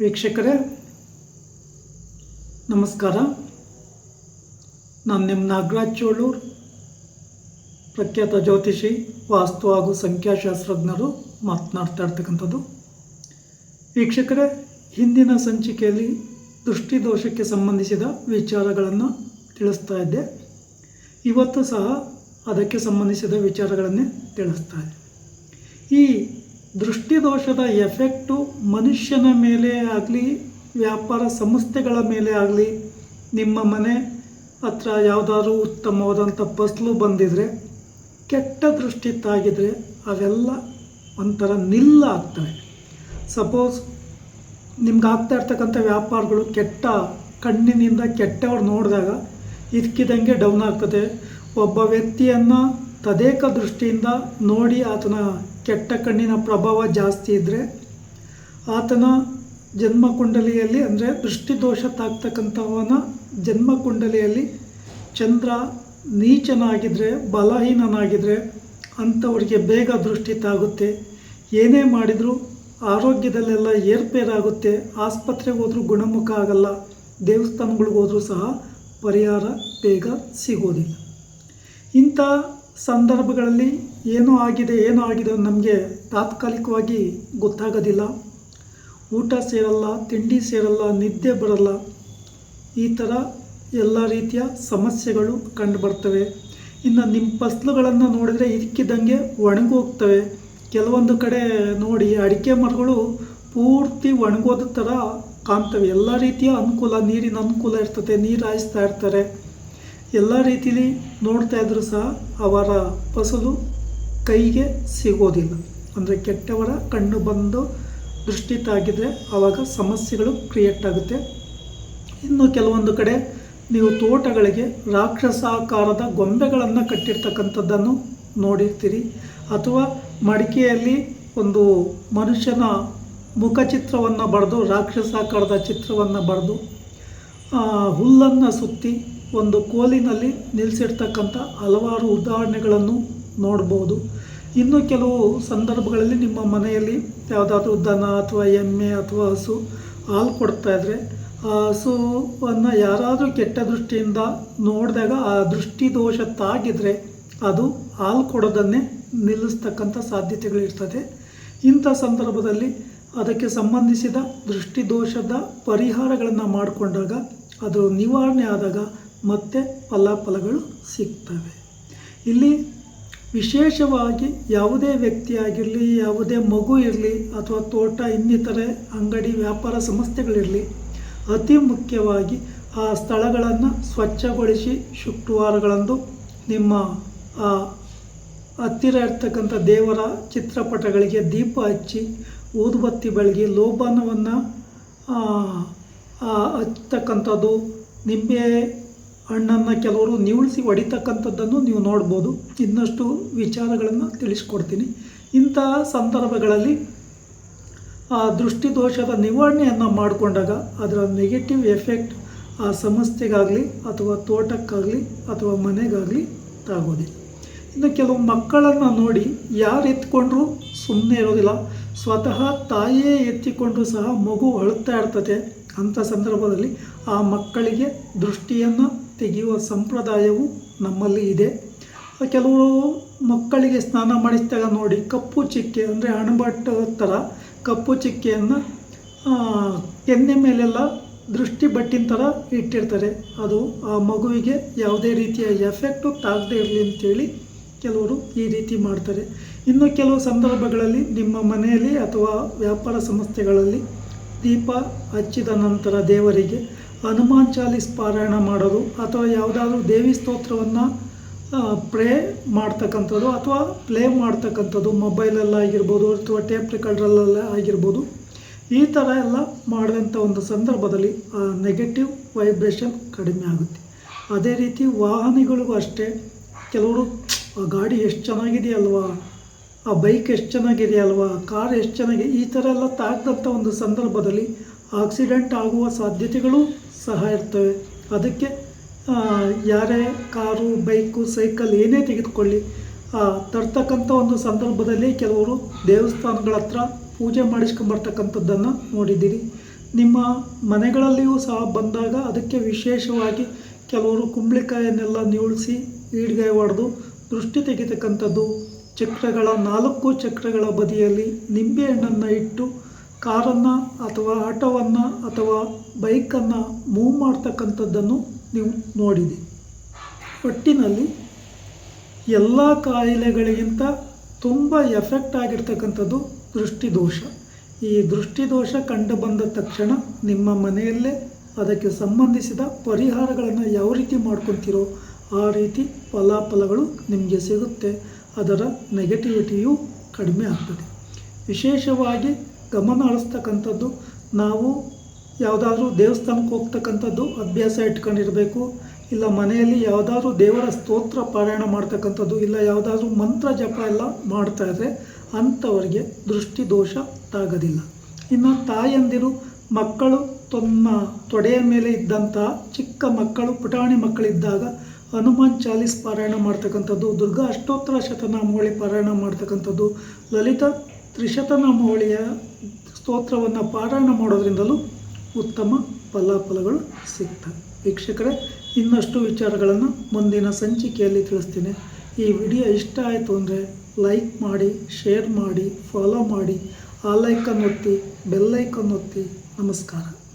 ವೀಕ್ಷಕರೇ, ನಮಸ್ಕಾರ. ನಾನು ನಿಮ್ಮ ನಾಗರಾಜ್ ಚೋಳೂರ್, ಪ್ರಖ್ಯಾತ ಜ್ಯೋತಿಷಿ, ವಾಸ್ತು ಹಾಗೂ ಸಂಖ್ಯಾಶಾಸ್ತ್ರಜ್ಞರು ಮಾತನಾಡ್ತಾ ಇರ್ತಕ್ಕಂಥದ್ದು. ವೀಕ್ಷಕರೇ, ಹಿಂದಿನ ಸಂಚಿಕೆಯಲ್ಲಿ ದೃಷ್ಟಿದೋಷಕ್ಕೆ ಸಂಬಂಧಿಸಿದ ವಿಚಾರಗಳನ್ನು ತಿಳಿಸ್ತಾ ಇದ್ದೆ. ಇವತ್ತು ಸಹ ಅದಕ್ಕೆ ಸಂಬಂಧಿಸಿದ ವಿಚಾರಗಳನ್ನೇ ತಿಳಿಸ್ತಾ ಇದೆ ಈ ದೃಷ್ಟಿದೋಷದ ಎಫೆಕ್ಟು ಮನುಷ್ಯನ ಮೇಲೆ ಆಗಲಿ, ವ್ಯಾಪಾರ ಸಂಸ್ಥೆಗಳ ಮೇಲೆ ಆಗಲಿ, ನಿಮ್ಮ ಮನೆ ಹತ್ರ ಯಾವುದಾದ್ರೂ ಉತ್ತಮವಾದಂಥ ಫಸಲು ಬಂದಿದ್ರೆ, ಕೆಟ್ಟ ದೃಷ್ಟಿ ತಾಗಿದರೆ ಅವೆಲ್ಲ ಒಂಥರ ನಿಲ್ಲ ಆಗ್ತವೆ. ಸಪೋಸ್ ನಿಮ್ಗೆ ಆಗ್ತಾ ಇರ್ತಕ್ಕಂಥ ವ್ಯಾಪಾರಗಳು ಕೆಟ್ಟ, ಕಣ್ಣಿನಿಂದ ಕೆಟ್ಟವ್ರು ನೋಡಿದಾಗ ಇದ್ಕಿದಂಗೆ ಡೌನ್ ಆಗ್ತದೆ. ಒಬ್ಬ ವ್ಯಕ್ತಿಯನ್ನು ತದೇಕ ದೃಷ್ಟಿಯಿಂದ ನೋಡಿ ಆತನ ಕೆಟ್ಟ ಕಣ್ಣಿನ ಪ್ರಭಾವ ಜಾಸ್ತಿ ಇದ್ದರೆ ಆತನ ಜನ್ಮಕುಂಡಲಿಯಲ್ಲಿ ಅಂದರೆ ದೃಷ್ಟಿದೋಷ ತಾಗ್ತಕ್ಕಂಥವನ ಜನ್ಮಕುಂಡಲಿಯಲ್ಲಿ ಚಂದ್ರ ನೀಚನಾಗಿದ್ದರೆ ಬಲಹೀನನಾಗಿದ್ದರೆ ಅಂಥವ್ರಿಗೆ ಬೇಗ ದೃಷ್ಟಿ ತಾಗುತ್ತೆ. ಏನೇ ಮಾಡಿದರೂ ಆರೋಗ್ಯದಲ್ಲೆಲ್ಲ ಏರ್ಪೇರಾಗುತ್ತೆ. ಆಸ್ಪತ್ರೆಗೆ ಹೋದರೂ ಗುಣಮುಖ ಆಗಲ್ಲ. ದೇವಸ್ಥಾನಗಳಿಗೆ ಹೋದರೂ ಸಹ ಪರಿಹಾರ ಬೇಗ ಸಿಗೋದಿಲ್ಲ. ಇಂಥ ಸಂದರ್ಭಗಳಲ್ಲಿ ಏನು ಆಗಿದೆ ಏನು ಆಗಿದೆ ನಮಗೆ ತಾತ್ಕಾಲಿಕವಾಗಿ ಗೊತ್ತಾಗೋದಿಲ್ಲ. ಊಟ ಸೇರಲ್ಲ, ತಿಂಡಿ ಸೇರಲ್ಲ, ನಿದ್ದೆ ಬರಲ್ಲ. ಈ ಥರ ಎಲ್ಲ ರೀತಿಯ ಸಮಸ್ಯೆಗಳು ಕಂಡು ಬರ್ತವೆ. ಇನ್ನು ನಿಮ್ಮ ಫಸಲುಗಳನ್ನು ನೋಡಿದರೆ ಇದಕ್ಕಿದ್ದಂಗೆ ಒಣಗೋಗ್ತವೆ. ಕೆಲವೊಂದು ಕಡೆ ನೋಡಿ ಅಡಿಕೆ ಮರಗಳು ಪೂರ್ತಿ ಒಣಗೋದ ಥರ ಕಾಣ್ತವೆ. ಎಲ್ಲ ರೀತಿಯ ಅನುಕೂಲ, ನೀರಿನ ಅನುಕೂಲ ಇರ್ತದೆ, ನೀರು ಹಾಯಿಸ್ತಾ ಇರ್ತಾರೆ. ಎಲ್ಲ ರೀತಿಲಿ ನೋಡ್ತಾ ಇದ್ದರೂ ಸಹ ಅವರ ಫಸಲು ಕೈಗೆ ಸಿಗೋದಿಲ್ಲ. ಅಂದರೆ ಕೆಟ್ಟವರ ಕಣ್ಣು ಬಂದು ದೃಷ್ಟಿ ತಾಗಿದರೆ ಆವಾಗ ಸಮಸ್ಯೆಗಳು ಕ್ರಿಯೇಟ್ ಆಗುತ್ತೆ. ಇನ್ನು ಕೆಲವೊಂದು ಕಡೆ ನೀವು ತೋಟಗಳಿಗೆ ರಾಕ್ಷಸಾಕಾರದ ಗೊಂಬೆಗಳನ್ನು ಕಟ್ಟಿರ್ತಕ್ಕಂಥದ್ದನ್ನು ನೋಡಿರ್ತೀರಿ. ಅಥವಾ ಮಡಿಕೆಯಲ್ಲಿ ಒಂದು ಮನುಷ್ಯನ ಮುಖಚಿತ್ರವನ್ನು ಬರೆದು, ರಾಕ್ಷಸಾಕಾರದ ಚಿತ್ರವನ್ನು ಬರೆದು ಹುಲ್ಲನ್ನು ಸುತ್ತಿ ಒಂದು ಕೋಲಿನಲ್ಲಿ ನಿಲ್ಲಿಸಿರ್ತಕ್ಕಂಥ ಹಲವಾರು ಉದಾಹರಣೆಗಳನ್ನು ನೋಡ್ಬೋದು. ಇನ್ನು ಕೆಲವು ಸಂದರ್ಭಗಳಲ್ಲಿ ನಿಮ್ಮ ಮನೆಯಲ್ಲಿ ಯಾವುದಾದ್ರೂ ದನ ಅಥವಾ ಎಮ್ಮೆ ಅಥವಾ ಹಸು ಹಾಲು ಕೊಡ್ತಾ ಇದ್ದರೆ ಆ ಹಸುವನ್ನು ಯಾರಾದರೂ ಕೆಟ್ಟ ದೃಷ್ಟಿಯಿಂದ ನೋಡಿದಾಗ ಆ ದೃಷ್ಟಿ ದೋಷ ತಾಗಿದರೆ ಅದು ಹಾಲು ಕೊಡೋದನ್ನೇ ನಿಲ್ಲಿಸ್ತಕ್ಕಂಥ ಸಾಧ್ಯತೆಗಳಿರ್ತದೆ ಇಂಥ ಸಂದರ್ಭದಲ್ಲಿ ಅದಕ್ಕೆ ಸಂಬಂಧಿಸಿದ ದೃಷ್ಟಿದೋಷದ ಪರಿಹಾರಗಳನ್ನು ಮಾಡಿಕೊಂಡಾಗ, ಅದು ನಿವಾರಣೆ ಆದಾಗ ಮತ್ತೆ ಫಲಾಫಲಗಳು ಸಿಗ್ತವೆ. ಇಲ್ಲಿ ವಿಶೇಷವಾಗಿ ಯಾವುದೇ ವ್ಯಕ್ತಿಯಾಗಿರಲಿ, ಯಾವುದೇ ಮಗು ಇರಲಿ ಅಥವಾ ತೋಟ, ಇನ್ನಿತರೆ ಅಂಗಡಿ, ವ್ಯಾಪಾರ ಸಂಸ್ಥೆಗಳಿರಲಿ, ಅತಿ ಮುಖ್ಯವಾಗಿ ಆ ಸ್ಥಳಗಳನ್ನು ಸ್ವಚ್ಛಗೊಳಿಸಿ ಶುಕ್ರವಾರಗಳಂದು ನಿಮ್ಮ, ಆ, ಹತ್ತಿರ ಇರ್ತಕ್ಕಂಥ ದೇವರ ಚಿತ್ರಪಟಗಳಿಗೆ ದೀಪ ಹಚ್ಚಿ, ಊದುಬತ್ತಿ ಬೆಳಗಿ, ಲೋಬಾನವನ್ನು ಹಚ್ಚತಕ್ಕಂಥದ್ದು, ನಿಂಬೆ ಹಣ್ಣನ್ನು ಕೆಲವರು ನಿವಳಿಸಿ ಹೊಡಿತಕ್ಕಂಥದ್ದನ್ನು ನೀವು ನೋಡ್ಬೋದು. ಇನ್ನಷ್ಟು ವಿಚಾರಗಳನ್ನು ತಿಳಿಸ್ಕೊಡ್ತೀನಿ. ಇಂತಹ ಸಂದರ್ಭಗಳಲ್ಲಿ ಆ ದೃಷ್ಟಿದೋಷದ ನಿವಾರಣೆಯನ್ನು ಮಾಡಿಕೊಂಡಾಗ ಅದರ ನೆಗೆಟಿವ್ ಎಫೆಕ್ಟ್ ಆ ಸಮಸ್ಯೆಗಾಗಲಿ ಅಥವಾ ತೋಟಕ್ಕಾಗಲಿ ಅಥವಾ ಮನೆಗಾಗಲಿ ತಾಗೋದಿಲ್ಲ ಇನ್ನು ಕೆಲವು ಮಕ್ಕಳನ್ನು ನೋಡಿ ಯಾರು ಎತ್ಕೊಂಡ್ರೂ ಸುಮ್ಮನೆ ಇರೋದಿಲ್ಲ. ಸ್ವತಃ ತಾಯಿಯೇ ಎತ್ತಿಕೊಂಡು ಸಹ ಮಗು ಅಳುತ್ತಾ ಇರ್ತದೆ ಅಂಥ ಸಂದರ್ಭದಲ್ಲಿ ಆ ಮಕ್ಕಳಿಗೆ ದೃಷ್ಟಿಯನ್ನು ತೆಗೆಯುವ ಸಂಪ್ರದಾಯವು ನಮ್ಮಲ್ಲಿ ಇದೆ. ಕೆಲವರು ಮಕ್ಕಳಿಗೆ ಸ್ನಾನ ಮಾಡಿಸಿದಾಗ ನೋಡಿ, ಕಪ್ಪು ಚಿಕ್ಕೆ ಅಂದರೆ ಅಣಬಟ್ಟ ಥರ ಕಪ್ಪು ಚಿಕ್ಕೆಯನ್ನು ಕೆನ್ನೆ ಮೇಲೆಲ್ಲ ದೃಷ್ಟಿ ಬಟ್ಟಿನ ಥರ ಇಟ್ಟಿರ್ತಾರೆ. ಅದು ಆ ಮಗುವಿಗೆ ಯಾವುದೇ ರೀತಿಯ ಎಫೆಕ್ಟು ತಾಗದೇ ಇರಲಿ ಅಂತೇಳಿ ಕೆಲವರು ಈ ರೀತಿ ಮಾಡ್ತಾರೆ. ಇನ್ನು ಕೆಲವು ಸಂದರ್ಭಗಳಲ್ಲಿ ನಿಮ್ಮ ಮನೆಯಲ್ಲಿ ಅಥವಾ ವ್ಯಾಪಾರ ಸಂಸ್ಥೆಗಳಲ್ಲಿ ದೀಪ ಹಚ್ಚಿದ ನಂತರ ದೇವರಿಗೆ ಹನುಮಾನ್ ಚಾಲೀಸ್ ಪಾರಾಯಣ ಮಾಡೋದು ಅಥವಾ ಯಾವುದಾದ್ರೂ ದೇವಿ ಸ್ತೋತ್ರವನ್ನು ಪ್ರೇ ಮಾಡ್ತಕ್ಕಂಥದ್ದು ಅಥವಾ ಪ್ಲೇ ಮಾಡ್ತಕ್ಕಂಥದ್ದು, ಮೊಬೈಲಲ್ಲಿ ಆಗಿರ್ಬೋದು ಅಥವಾ ಟೇಪ್ ರೆಕಾರ್ಡ್ರಲ್ಲೆಲ್ಲ ಆಗಿರ್ಬೋದು, ಈ ಥರ ಎಲ್ಲ ಮಾಡಿದಂಥ ಒಂದು ಸಂದರ್ಭದಲ್ಲಿ, ಆ ನೆಗೆಟಿವ್ ವೈಬ್ರೇಷನ್ ಕಡಿಮೆ ಆಗುತ್ತೆ. ಅದೇ ರೀತಿ ವಾಹನಗಳಿಗೂ ಅಷ್ಟೇ. ಕೆಲವರು, ಆ, ಗಾಡಿ ಎಷ್ಟು ಚೆನ್ನಾಗಿದೆಯಲ್ವಾ ಆ ಬೈಕ್ ಎಷ್ಟು ಚೆನ್ನಾಗಿದೆಯಲ್ವಾ ಕಾರ್ ಎಷ್ಟು ಚೆನ್ನಾಗಿದೆ ಈ ಥರ ಎಲ್ಲ ತಾಗ್ದಂಥ ಒಂದು ಸಂದರ್ಭದಲ್ಲಿ ಆಕ್ಸಿಡೆಂಟ್ ಆಗುವ ಸಾಧ್ಯತೆಗಳು ಸಹ ಇರ್ತವೆ. ಅದಕ್ಕೆ ಯಾರೇ ಕಾರು, ಬೈಕು, ಸೈಕಲ್ ಏನೇ ತೆಗೆದುಕೊಳ್ಳಿ ತರ್ತಕ್ಕಂಥ ಒಂದು ಸಂದರ್ಭದಲ್ಲಿ ಕೆಲವರು ದೇವಸ್ಥಾನಗಳ ಹತ್ರ ಪೂಜೆ ಮಾಡಿಸ್ಕೊಂಬರ್ತಕ್ಕಂಥದ್ದನ್ನು ನೋಡಿದ್ದೀರಿ. ನಿಮ್ಮ ಮನೆಗಳಲ್ಲಿಯೂ ಸಹ ಬಂದಾಗ ಅದಕ್ಕೆ ವಿಶೇಷವಾಗಿ ಕೆಲವರು ಕುಂಬಳಿಕಾಯನ್ನೆಲ್ಲ ನೀಳಿಸಿ ಈಡ್ಗಾಯಿ ಹೊಡೆದು ದೃಷ್ಟಿ ತೆಗಿತಕ್ಕಂಥದ್ದು, ಚಕ್ರಗಳ ನಾಲ್ಕು ಚಕ್ರಗಳ ಬದಿಯಲ್ಲಿ ನಿಂಬೆಹಣ್ಣನ್ನು ಇಟ್ಟು ಕಾರನ್ನು ಅಥವಾ ಆಟೋವನ್ನು ಅಥವಾ ಬೈಕನ್ನು ಮೂವ್ ಮಾಡ್ತಕ್ಕಂಥದ್ದನ್ನು ನೀವು ನೋಡಿದೆ. ಒಟ್ಟಿನಲ್ಲಿ ಎಲ್ಲ ಕಾಯಿಲೆಗಳಿಗಿಂತ ತುಂಬ ಎಫೆಕ್ಟ್ ಆಗಿರ್ತಕ್ಕಂಥದ್ದು ದೃಷ್ಟಿದೋಷ. ಈ ದೃಷ್ಟಿದೋಷ ಕಂಡು ಬಂದ ತಕ್ಷಣ ನಿಮ್ಮ ಮನೆಯಲ್ಲೇ ಅದಕ್ಕೆ ಸಂಬಂಧಿಸಿದ ಪರಿಹಾರಗಳನ್ನು ಯಾವ ರೀತಿ ಮಾಡ್ಕೊತೀರೋ ಆ ರೀತಿ ಫಲಾಫಲಗಳು ನಿಮಗೆ ಸಿಗುತ್ತೆ. ಅದರ ನೆಗೆಟಿವಿಟಿಯು ಕಡಿಮೆ ಆಗ್ತದೆ. ವಿಶೇಷವಾಗಿ ಗಮನ ಹರಿಸ್ತಕ್ಕಂಥದ್ದು, ನಾವು ಯಾವುದಾದ್ರೂ ದೇವಸ್ಥಾನಕ್ಕೆ ಹೋಗ್ತಕ್ಕಂಥದ್ದು ಅಭ್ಯಾಸ ಇಟ್ಕೊಂಡಿರಬೇಕು, ಇಲ್ಲ ಮನೆಯಲ್ಲಿ ಯಾವುದಾದ್ರೂ ದೇವರ ಸ್ತೋತ್ರ ಪಾರಾಯಣ ಮಾಡ್ತಕ್ಕಂಥದ್ದು, ಇಲ್ಲ ಯಾವುದಾದ್ರೂ ಮಂತ್ರ ಜಪ ಎಲ್ಲ ಮಾಡ್ತಾ ಇದ್ದರೆ ಅಂಥವರಿಗೆ ದೃಷ್ಟಿ ದೋಷ ತಾಗೋದಿಲ್ಲ. ಇನ್ನು ತಾಯಂದಿರು, ಮಕ್ಕಳು ತಮ್ಮ ತೊಡೆಯ ಮೇಲೆ ಇದ್ದಂತಹ ಚಿಕ್ಕ ಮಕ್ಕಳು, ಪುಟಾಣಿ ಮಕ್ಕಳಿದ್ದಾಗ ಹನುಮಾನ್ ಚಾಲೀಸ್ ಪಾರಾಯಣ ಮಾಡ್ತಕ್ಕಂಥದ್ದು, ದುರ್ಗಾ ಅಷ್ಟೋತ್ತರ ಶತನಾಮಾವಳಿ ಪಾರಾಯಣ ಮಾಡ್ತಕ್ಕಂಥದ್ದು, ಲಲಿತ ತ್ರಿಶತನಾಮಾವಳಿಯ ಸ್ತೋತ್ರವನ್ನು ಪಾರಾಯಣ ಮಾಡೋದ್ರಿಂದಲೂ ಉತ್ತಮ ಫಲಾಫಲಗಳು ಸಿಗ್ತವೆ. ವೀಕ್ಷಕರೇ, ಇನ್ನಷ್ಟು ವಿಚಾರಗಳನ್ನು ಮುಂದಿನ ಸಂಚಿಕೆಯಲ್ಲಿ ತಿಳಿಸ್ತೀನಿ. ಈ ವಿಡಿಯೋ ಇಷ್ಟ ಆಯಿತು ಅಂದರೆ ಲೈಕ್ ಮಾಡಿ, ಶೇರ್ ಮಾಡಿ, ಫಾಲೋ ಮಾಡಿ, ಆ ಲೈಕನ್ನು ಒತ್ತಿ ಬೆಲ್ಲೈಕನ್ನು ಒತ್ತಿ. ನಮಸ್ಕಾರ.